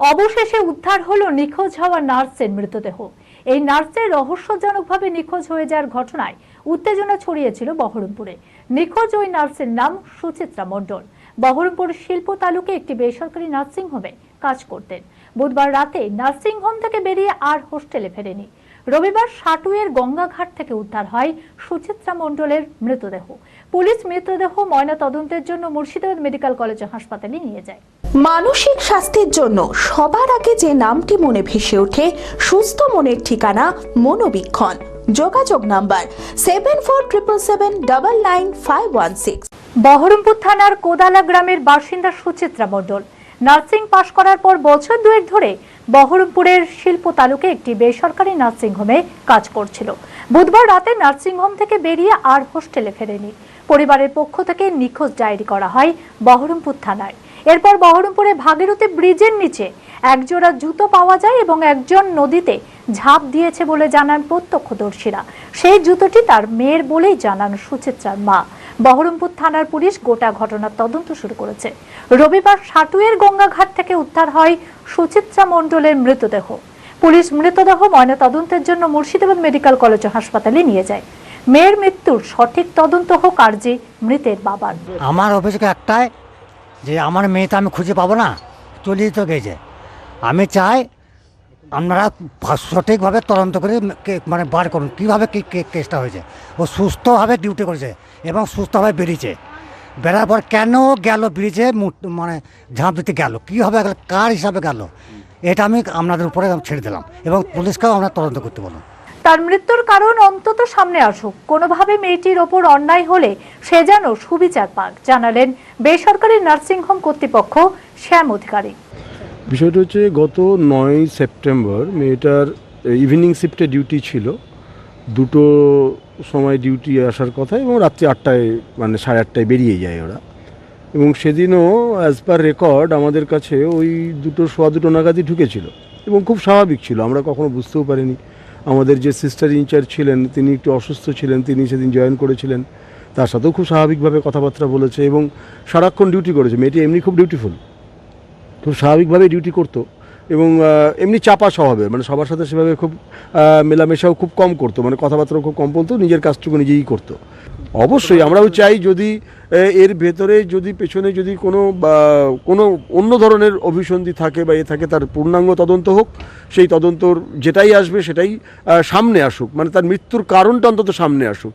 অবশেষে উদ্ধার হলো নিখোঁজ হওয়া নার্সের মৃতদেহ। এই নার্সের রহস্যজনকভাবে নিখোঁজ হয়ে যাওয়ার ঘটনায় উত্তেজনা ছড়িয়েছিল বহরমপুরে। নিখোঁজ ওই নার্সের নাম সুচিত্রা মণ্ডল। বহরমপুর শিল্প তালুকে একটি বেসরকারি নার্সিংহোমে কাজ করতেন। বুধবার রাতে নার্সিংহোম থেকে বেরিয়ে আর হোস্টেলে ফেরেনি। রবিবার সাটুয়ের গঙ্গাঘাট থেকে উদ্ধার হয় সুচিত্রা মণ্ডলের মৃতদেহ। পুলিশ মৃতদেহ ময়না তদন্তের জন্য মুর্শিদাবাদ মেডিকেল কলেজ হাসপাতালে নিয়ে যায়। মানসিক স্বাস্থ্যের জন্য সবার আগে যে নামটি মনে ভেসে ওঠে সুস্থ মনের ঠিকানা মনোবীক্ষণ। যোগাযোগ number seven four triple seven double nine five one six. Baharampur থানার কোদালা গ্রামের বাসিন্দা সুচিত্রা মণ্ডল। নার্সিং পাশ করার পর বছর দুয়েক ধরে বহরমপুরের শিল্প তালুকে একটি বেসরকারি নার্সিং হোমে কাজ করছিল। বুধবার রাতে নার্সিং হোম থেকে বেরিয়ে আর হোস্টেলে ফেরেনি। পরিবারের পক্ষ থেকে নিখোঁজ ডায়েরি করা হয় বহরমপুর থানায়। এরপর বহরমপুরে ভাগীরথী ব্রিজের নিচে একজোড়া জুতো পাওয়া যায় এবং একজন নদীতে ঝাঁপ দিয়েছে বলে জানান প্রত্যক্ষদর্শীরা। সেই জুতোটি তার মেয়ের বলেই জানান সুচিত্রার মা। বহরমপুর থানার পুলিশ গোটা ঘটনার তদন্ত শুরু করেছে। রবিবার সাটুয়ের গঙ্গাঘাট থেকে উদ্ধার হয় সুচিত্রা মণ্ডলের মৃতদেহ। পুলিশ মৃতদেহ ময়না তদন্তের জন্য মুর্শিদাবাদ মেডিকেল কলেজ হাসপাতালে নিয়ে যায়। মেয়ের মৃত্যুর সঠিক তদন্ত হোক আর যে মৃতের বাবার। আমার অভিযোগ একটাই যে আমার মেয়ে তো আমি খুঁজে পাবো না, চলিয়ে তো গেছে। আমি চাই আপনারা সঠিকভাবে তদন্ত করে মানে বার করুন, কীভাবে কী কেসটা হয়েছে। ও সুস্থভাবে ডিউটি করেছে এবং সুস্থভাবে বেরিয়েছে। বেরার পর কেন গেল ব্রিজে মানে ঝাঁপ দিতে গেল? কীভাবে গেল? কার হিসাবে গেল? এটা আমি আপনাদের উপরে ছেড়ে দিলাম এবং পুলিশকেও আমরা তদন্ত করতে বলুন তার মৃত্যুর কারণ অন্তত সামনে আসুক। কোনোভাবে মেয়েটির ওপর অন্যায় হলে সে যেন সুবিচার পাক, জানালেন বেসরকারি নার্সিংহোম কর্তৃপক্ষ শ্যাম অধিকারী। বিষয়টা হচ্ছে গত নয় সেপ্টেম্বর মেয়েটার ইভিনিং শিফটে ডিউটি ছিল। দুটো সময় ডিউটি আসার কথা এবং রাত্রি আটটায় মানে সাড়ে আটটায় বেরিয়ে যায় ওরা। এবং সেদিনও অ্যাজ পার রেকর্ড আমাদের কাছে ওই দুটো, সোয়া দুটো নাগাদই ঢুকেছিল। এবং খুব স্বাভাবিক ছিল, আমরা কখনো বুঝতেও পারিনি। আমাদের যে সিস্টার ইনচার্জ ছিলেন, তিনি একটু অসুস্থ ছিলেন, তিনি সেদিন জয়েন করেছিলেন। তার সাথেও খুব স্বাভাবিকভাবে কথাবার্তা বলেছে এবং সারাক্ষণ ডিউটি করেছে। মেয়েটি এমনি খুব ডিউটিফুল খুব স্বাভাবিকভাবেই ডিউটি করতো এবং এমনি চাপা স্বভাবের মানে সবার সাথে সেভাবে খুব মেলামেশাও খুব কম করতো মানে কথাবার্তাও খুব কম বলতো, নিজের কাজটুকু নিজেই করতো। অবশ্যই আমরাও চাই যদি এর ভেতরে যদি পেছনে যদি কোনো কোনো অন্য ধরনের অভিসন্ধি থাকে বা এ থাকে, তার পূর্ণাঙ্গ তদন্ত হোক, সেই তদন্তর যেটাই আসবে সেটাই সামনে আসুক মানে তার মৃত্যুর কারণটা অন্তত সামনে আসুক।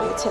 রয়েছে